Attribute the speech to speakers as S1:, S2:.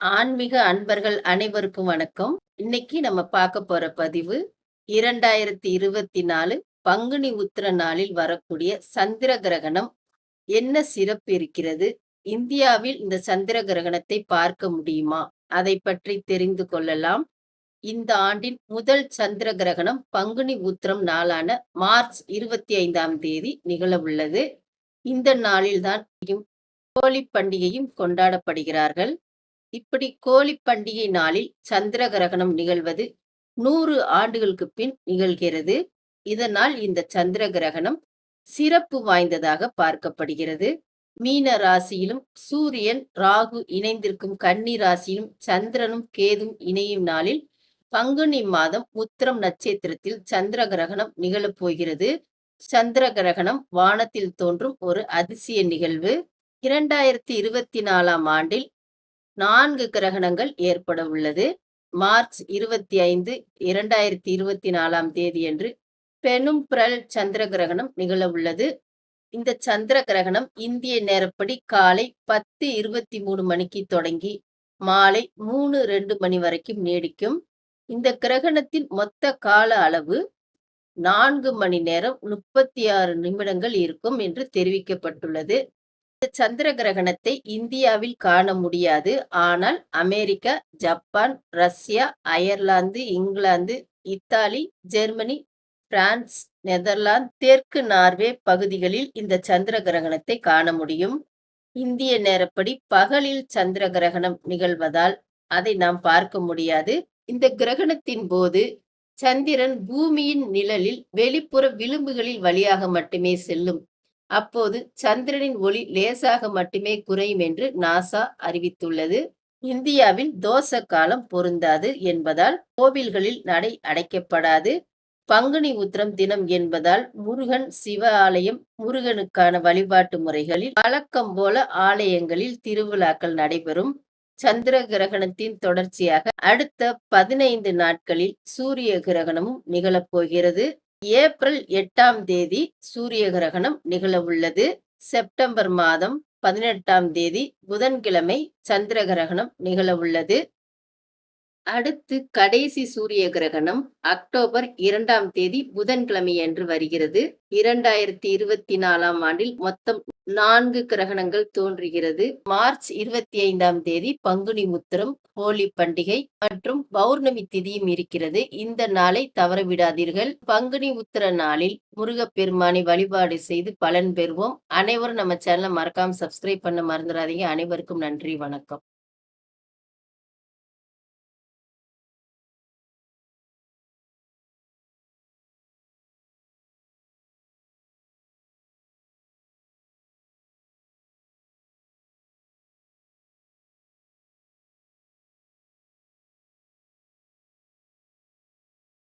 S1: ஆன்மீக அன்பர்கள் அனைவருக்கும் வணக்கம். இன்னைக்கு நம்ம பார்க்க போற பதிவு இரண்டாயிரத்தி இருபத்தி நாலு பங்குனி உத்திர நாளில் வரக்கூடிய சந்திர கிரகணம். என்ன சிறப்பு இருக்கிறது? இந்தியாவில் இந்த சந்திர கிரகணத்தை பார்க்க முடியுமா? அதை பற்றி தெரிந்து கொள்ளலாம். இந்த ஆண்டின் முதல் சந்திர கிரகணம் பங்குனி உத்திரம் நாளான மார்ச் இருபத்தி ஐந்தாம் தேதி நிகழ உள்ளது. இந்த நாளில்தான் ஹோலி பண்டிகையும் கொண்டாடப்படுகிறார்கள். இப்படி கோழி பண்டிகை நாளில் சந்திர கிரகணம் நிகழ்வது நூறு ஆண்டுகளுக்கு பின் நிகழ்கிறது. இதனால் இந்த சந்திர கிரகணம் சிறப்பு வாய்ந்ததாக பார்க்கப்படுகிறது. மீன ராசியிலும் சூரியன் ராகு இணைந்திருக்கும் கன்னி ராசியிலும் சந்திரனும் கேதும் இணையும் நாளில் பங்குனி மாதம் உத்திரம் நட்சத்திரத்தில் சந்திர கிரகணம் நிகழப் போகிறது. சந்திர கிரகணம் வானத்தில் தோன்றும் ஒரு அதிசய நிகழ்வு. இரண்டாயிரத்தி இருபத்தி நாலாம் ஆண்டில் நான்கு கிரகணங்கள் ஏற்பட உள்ளது. மார்ச் இருபத்தி ஐந்து இரண்டாயிரத்தி இருபத்தி நாலாம் தேதி என்று பெனும் பிரல் சந்திர கிரகணம் நிகழ உள்ளது. இந்த சந்திர கிரகணம் இந்திய நேரப்படி காலை பத்து இருபத்தி மூணு மணிக்கு தொடங்கி மாலை மூணு ரெண்டு மணி வரைக்கும் நீடிக்கும். இந்த கிரகணத்தின் மொத்த கால அளவு நான்கு மணி நேரம் முப்பத்தி ஆறு நிமிடங்கள் இருக்கும் என்று தெரிவிக்கப்பட்டுள்ளது. சந்திர கிரகணத்தை இந்தியாவில் காண முடியாது. ஆனால் America Japan Russia Ireland England Italy Germany France Netherlands தெற்கு நார்வே பகுதிகளில் இந்த சந்திர கிரகணத்தை காண முடியும். இந்திய நேரப்படி பகலில் சந்திர கிரகணம் நிகழ்வதால் அதை நாம் பார்க்க முடியாது. இந்த கிரகணத்தின் போது சந்திரன் பூமியின் நிழலில் வெளிப்புற விளிம்புகளில் வழியாக மட்டுமே செல்லும். அப்போது சந்திரனின் ஒளி லேசாக மட்டுமே குறையும் என்று நாசா அறிவித்துள்ளது. இந்தியாவில் தோச காலம் பொருந்தாது என்பதால் கோவில்களில் நடை அடைக்கப்படாது. பங்குனி உத்திரம் தினம் என்பதால் முருகன் சிவ ஆலயம் முருகனுக்கான வழிபாட்டு முறைகளில் வழக்கம் போல ஆலயங்களில் திருவிழாக்கள் நடைபெறும். சந்திர கிரகணத்தின் தொடர்ச்சியாக அடுத்த பதினைந்து நாட்களில் சூரிய கிரகணமும் நிகழப்போகிறது ஏப்ரல் எட்டாம் தேதி சூரிய கிரகணம் நிகழவுள்ளது. செப்டம்பர் மாதம் பதினெட்டாம் தேதி புதன்கிழமை சந்திர கிரகணம் நிகழவுள்ளது. அடுத்து கடைசி சூரிய கிரகணம் அக்டோபர் இரண்டாம் தேதி புதன்கிழமை என்று வருகிறது. இரண்டாயிரத்தி இருபத்தி நாலாம் ஆண்டில் மொத்தம் நான்கு கிரகணங்கள் தோன்றுகிறது. மார்ச் இருபத்தி ஐந்தாம் தேதி பங்குனி முத்திரம் ஹோலி பண்டிகை மற்றும் பௌர்ணமி திதியும் இருக்கிறது. இந்த நாளை தவறவிடாதீர்கள். பங்குனி உத்திர நாளில் முருகப்பெருமானை வழிபாடு செய்து பலன் பெறுவோம். அனைவரும் நம்ம சேனலை மறக்காம சப்ஸ்கிரைப் பண்ண மறந்துடாதீங்க. அனைவருக்கும் நன்றி வணக்கம்.